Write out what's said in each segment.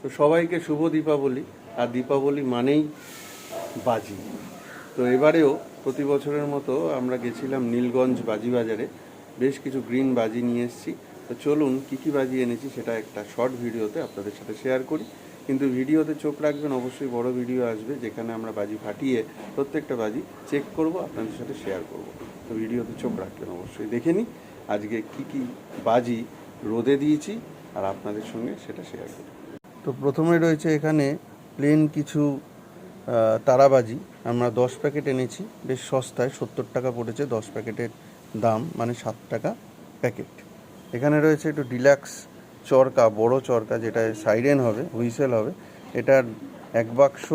তো সবাইকে শুভ দীপাবলি। আর দীপাবলি মানেই বাজি। তো এবারেও প্রতি বছরের মতো আমরা গেছিলাম নীলগঞ্জ বাজি বাজারে। বেশ কিছু গ্রিন বাজি নিয়ে এসেছি। তো চলুন কী কী বাজি এনেছি সেটা একটা শর্ট ভিডিওতে আপনাদের সাথে শেয়ার করি। কিন্তু ভিডিওতে চোখ রাখবেন, অবশ্যই বড় ভিডিও আসবে যেখানে আমরা বাজি ফাটিয়ে প্রত্যেকটা বাজি চেক করব, আপনাদের সাথে শেয়ার করব। তো ভিডিওতে চোখ রাখবেন, অবশ্যই দেখে নিই আজকে কী কী বাজি রোদে দিয়েছি আর আপনাদের সঙ্গে সেটা শেয়ার করি। তো প্রথমে রয়েছে এখানে প্লেন কিছু তারাবাজি। আমরা দশ প্যাকেট এনেছি, বেশ সস্তায়, সত্তর টাকা পড়েছে দশ প্যাকেটের দাম মানে সাত টাকা প্যাকেট। এখানে রয়েছে একটু ডিলাক্স চরকা, বড় চরকা, যেটা সাইরেন হবে, হুইসেল হবে। এটার এক বাক্স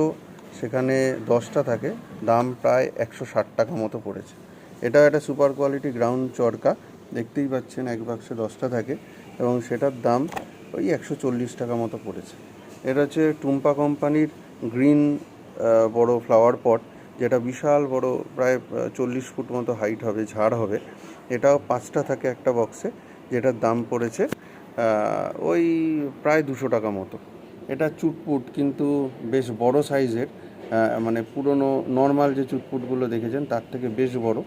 সেখানে দশটা থাকে, দাম প্রায় একশো ষাট টাকা মতো পড়েছে। এটা একটা সুপার কোয়ালিটি গ্রাউন্ড চরকা, দেখতেই পাচ্ছেন, এক বাক্সে দশটা থাকে এবং সেটার দাম ওই একশো চল্লিশ টাকা মতো পড়েছে। এটা হচ্ছে টুম্পা কোম্পানির গ্রিন বড় ফ্লাওয়ার পট যেটা বিশাল বড়, প্রায় চল্লিশ ফুট মতো হাইট হবে, ঝাড় হবে। এটাও পাঁচটা থাকে একটা বক্সে যেটার দাম পড়েছে ওই প্রায় দুশো টাকা মতো। এটা চুটপুট, কিন্তু বেশ বড় সাইজের মানে পুরনো নর্মাল যে চুটপুটগুলো দেখেছেন, তার থেকে বেশ বড়।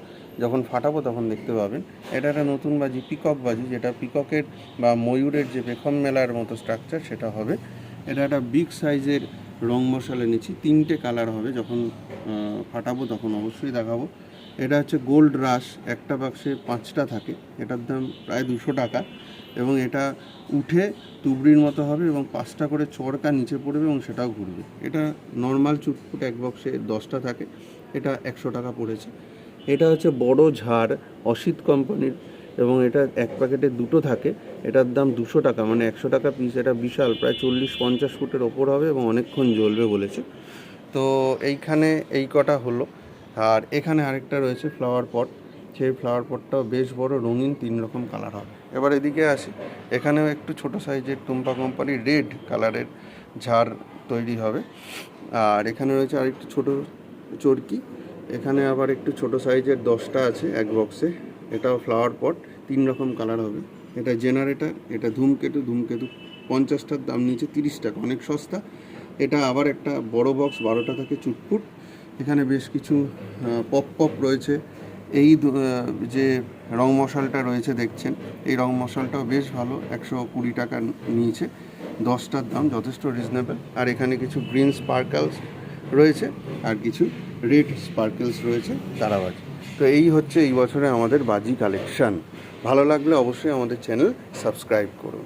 যখন ফাটাবো তখন দেখতে পাবেন। এটা একটা নতুন বাজি, পিকক বাজি, যেটা পিককের বা ময়ূরের যে পেখম মেলার মতো স্ট্রাকচার সেটা হবে। এটা একটা বিগ সাইজের রং মশলা নিচ্ছি। তিনটে কালার হবে, যখন ফাটাবো তখন অবশ্যই দেখাবো। এটা হচ্ছে গোল্ড রাশ, একটা বাক্সে পাঁচটা থাকে, এটার দাম প্রায় দুশো টাকা এবং এটা উঠে তুবড়ির মতো হবে এবং পাঁচটা করে চরকা নিচে পড়বে এবং সেটাও ঘুরবে। এটা নর্মাল চুটপুট এক বক্সে দশটা থাকে, এটা একশো টাকা পড়েছে। এটা হচ্ছে বড় ঝাড়, অসিত কোম্পানির এবং এটা এক প্যাকেটে দুটো থাকে এটার দাম দুশো টাকা মানে একশো টাকা পিস এটা বিশাল, প্রায় চল্লিশ পঞ্চাশ ফুটের ওপর হবে এবং অনেকক্ষণ জ্বলবে বলেছে। তো এইখানে এই কটা হলো। আর এখানে আরেকটা রয়েছে ফ্লাওয়ার পট সেই ফ্লাওয়ার পটটাও বেশ বড়, রঙিন, তিন রকম কালার হবে। এবার এদিকে আসি, এখানেও একটু ছোট সাইজের টুম্পা কোম্পানি রেড কালারের ঝাড় তৈরি হবে। আর এখানে রয়েছে আরেকটু ছোট চরকি, এখানে আবার একটু ছোট সাইজের দশটা আছে এক বক্সে এটাও ফ্লাওয়ার পট তিন রকম কালার হবে। এটা জেনারেটর এটা ধূমকেতু ধূমকেতু পঞ্চাশটার দাম নিচে তিরিশ টাকা, অনেক সস্তা। এটা আবার একটা বড় বক্স বারোটা থাকে চুটপুট। এখানে বেশ কিছু পপ পপ রয়েছে। এই যে রং মশালটা রয়েছে দেখছেন, এই রং মশালটাও বেশ ভালো, একশো কুড়ি টাকা নিয়েছে। দশটার দাম, যথেষ্ট রিজনেবল আর এখানে কিছু গ্রিন স্পার্কেলস রয়েছে, আর কিছু রেড স্পার্কেলস রয়েছে, তারাবাজি। তো এই হচ্ছে এই বছরে আমাদের বাজি কালেকশান ভালো লাগলে অবশ্যই আমাদের চ্যানেল সাবস্ক্রাইব করুন।